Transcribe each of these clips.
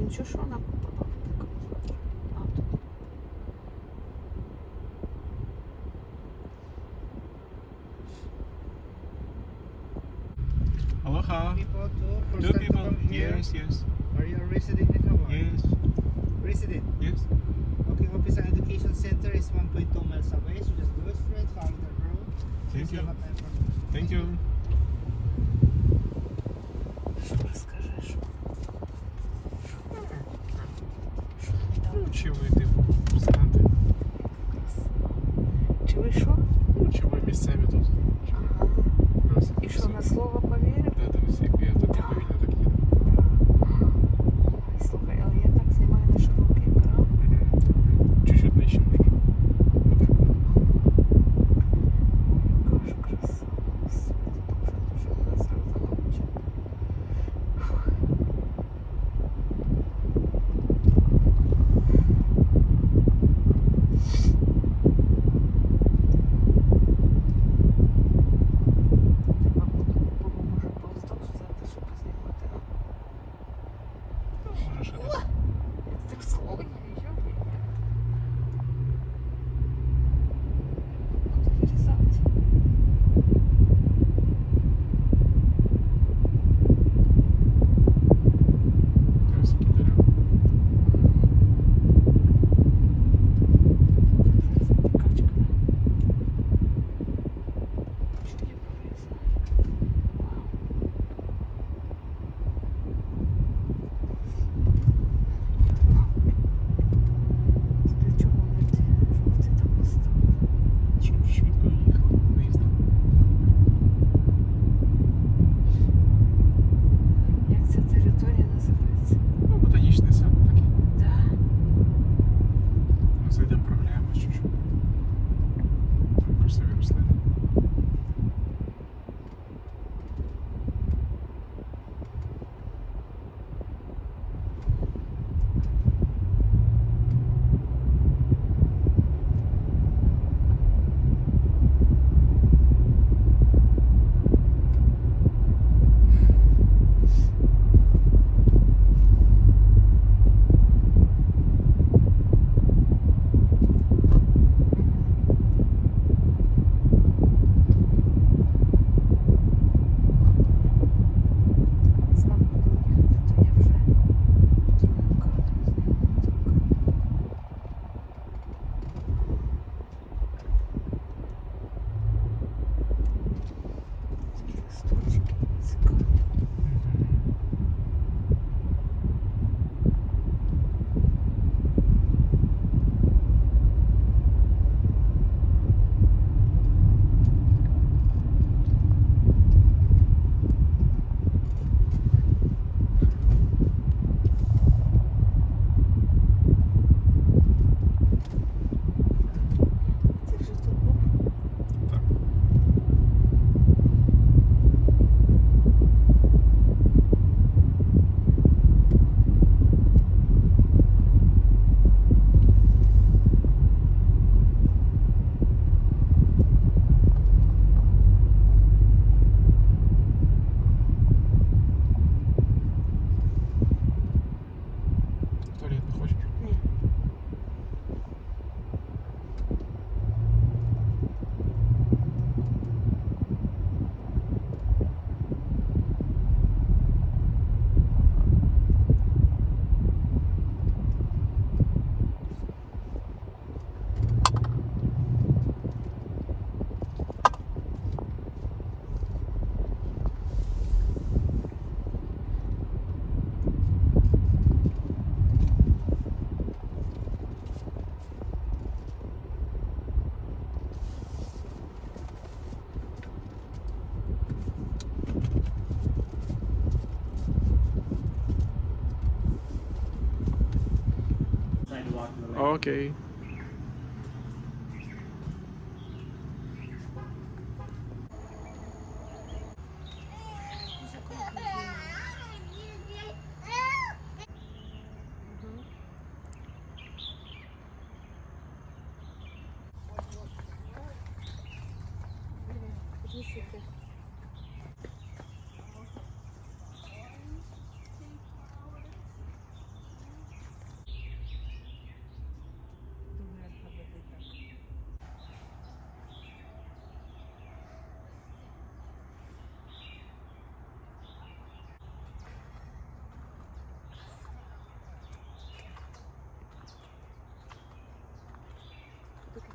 dün şu şu ana baktık. Aloha. People Two people. Here. Yes, yes. Are you a resident in Hawaii? Yes. Resident? Yes. Okay, Opisa Education Center is 1.2 miles away, so just go straight, follow the road. Thank you. Thank you. очевидно. Okay.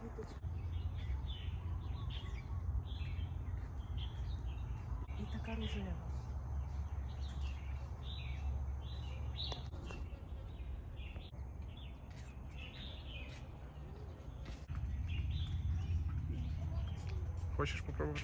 Квіточка. І така рожева. Хочеш попробувати?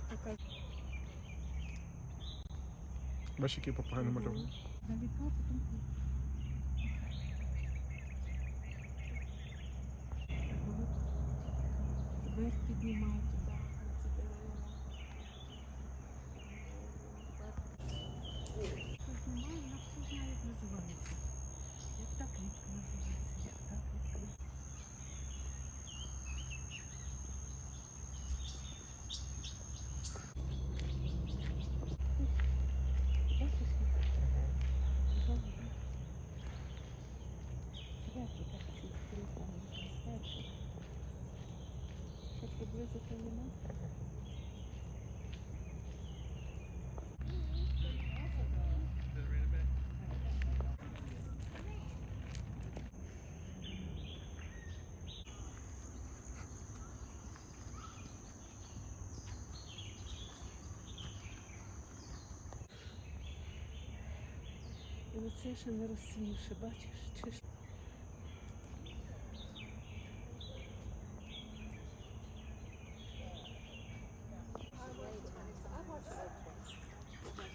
Така Бачиш, який попугай намальований? вверх піднімає туди, на ці дерева. Хто знімає, вона все знає, як називається. Як та квітка називається, як та квітка називається. Бачиш, як? Зверху так ці стрілка зверху. Нема. І оце ще не розсвівши, бачиш? Чи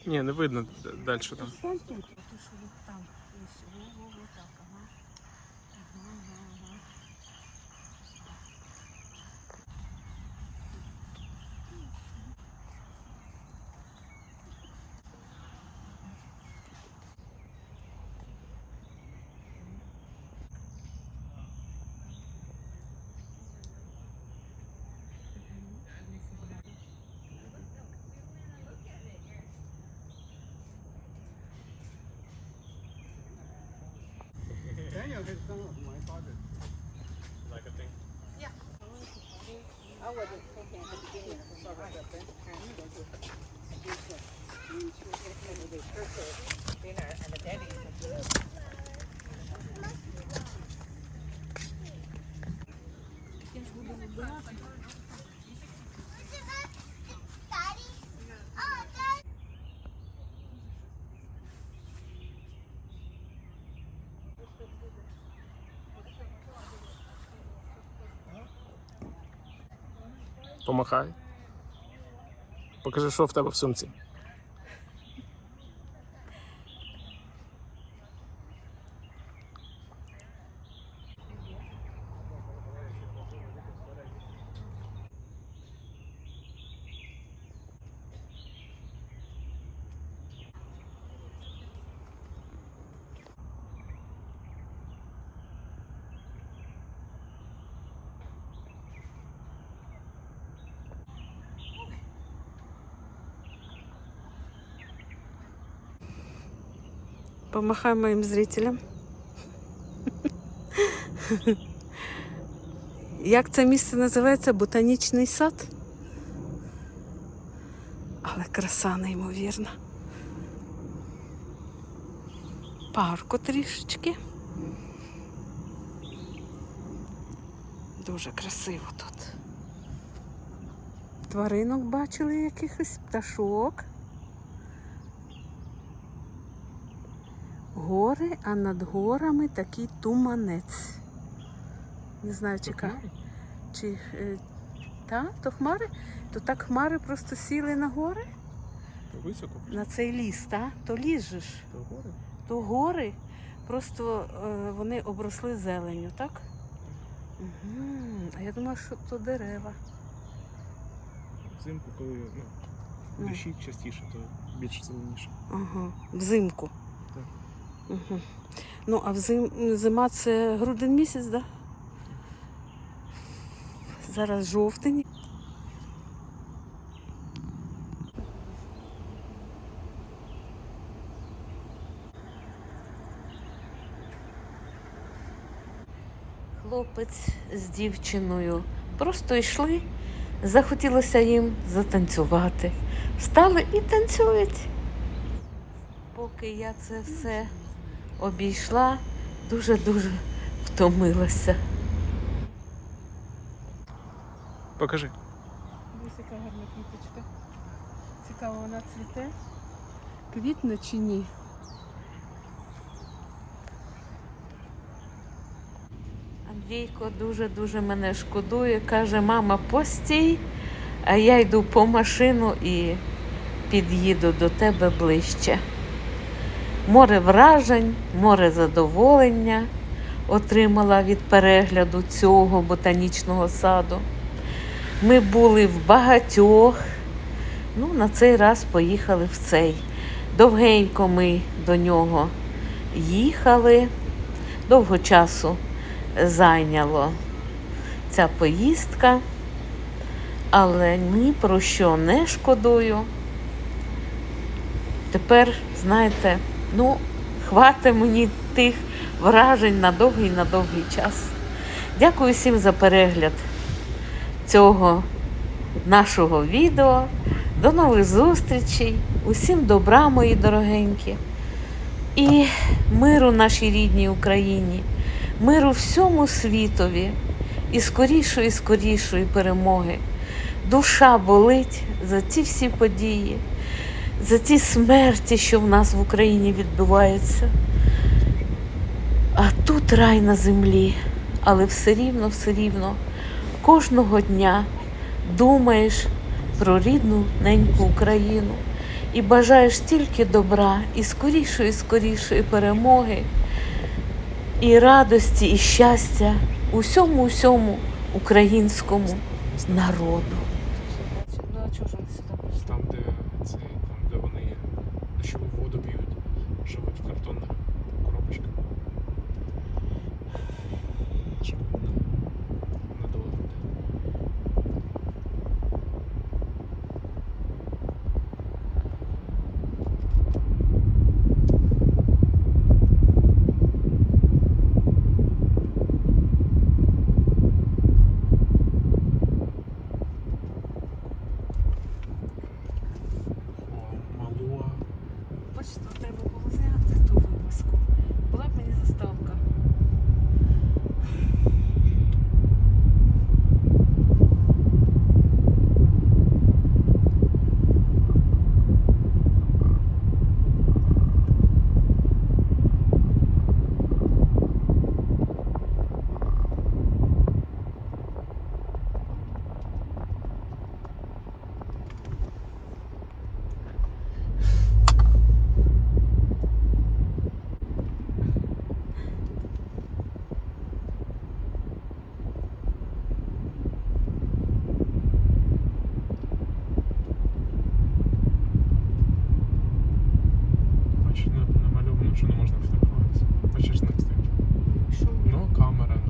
Ні, не видно далі там. I wasn't thinking at the beginning of the summer, but Помахай. Покажи, що в тебе в сумці. Помахай моим зрителям. Як це місце називається? Ботанічний сад? Але краса неймовірна. Парку трішечки. Дуже красиво тут. Тваринок бачили якихось пташок. Гори, а над горами такий туманець. Не знаю, чи, ка- чи е, та, то хмари, то так хмари просто сіли на гори, Високо. на цей ліс, та? то же ж, гори. то гори, просто е, вони обросли зеленю, так? Мгм. А я думаю, що то дерева. Взимку, коли Ну. дощі частіше, то більш зеленіше. Ага. Взимку. Ну, а взим... зима це грудень місяць, так? Да? Зараз жовтень. Хлопець з дівчиною просто йшли, захотілося їм затанцювати. Встали і танцюють. Поки я це все обійшла, дуже-дуже втомилася. Покажи. Ось яка гарна квіточка. Цікаво, вона цвіте. Квітне чи ні? Андрійко дуже-дуже мене шкодує. Каже, мама, постій, а я йду по машину і під'їду до тебе ближче. Море вражень, море задоволення отримала від перегляду цього ботанічного саду. Ми були в багатьох. Ну, на цей раз поїхали в цей. Довгенько ми до нього їхали. Довго часу зайняло ця поїздка, але ні про що не шкодую. Тепер, знаєте, ну, хватить мені тих вражень на довгий на довгий час. Дякую всім за перегляд цього нашого відео. До нових зустрічей. Усім добра, мої дорогенькі. І миру нашій рідній Україні, миру всьому світові і скорішої, скорішої перемоги. Душа болить за ці всі події, за ці смерті, що в нас в Україні відбуваються. А тут рай на землі, але все рівно, все рівно кожного дня думаєш про рідну неньку Україну і бажаєш тільки добра і скорішої, скорішої перемоги, і радості, і щастя усьому, усьому українському народу.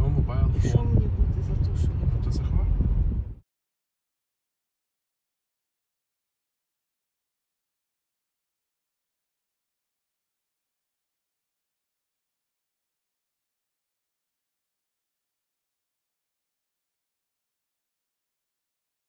мобайл. І що мені буде за те, що я буду захоплювати?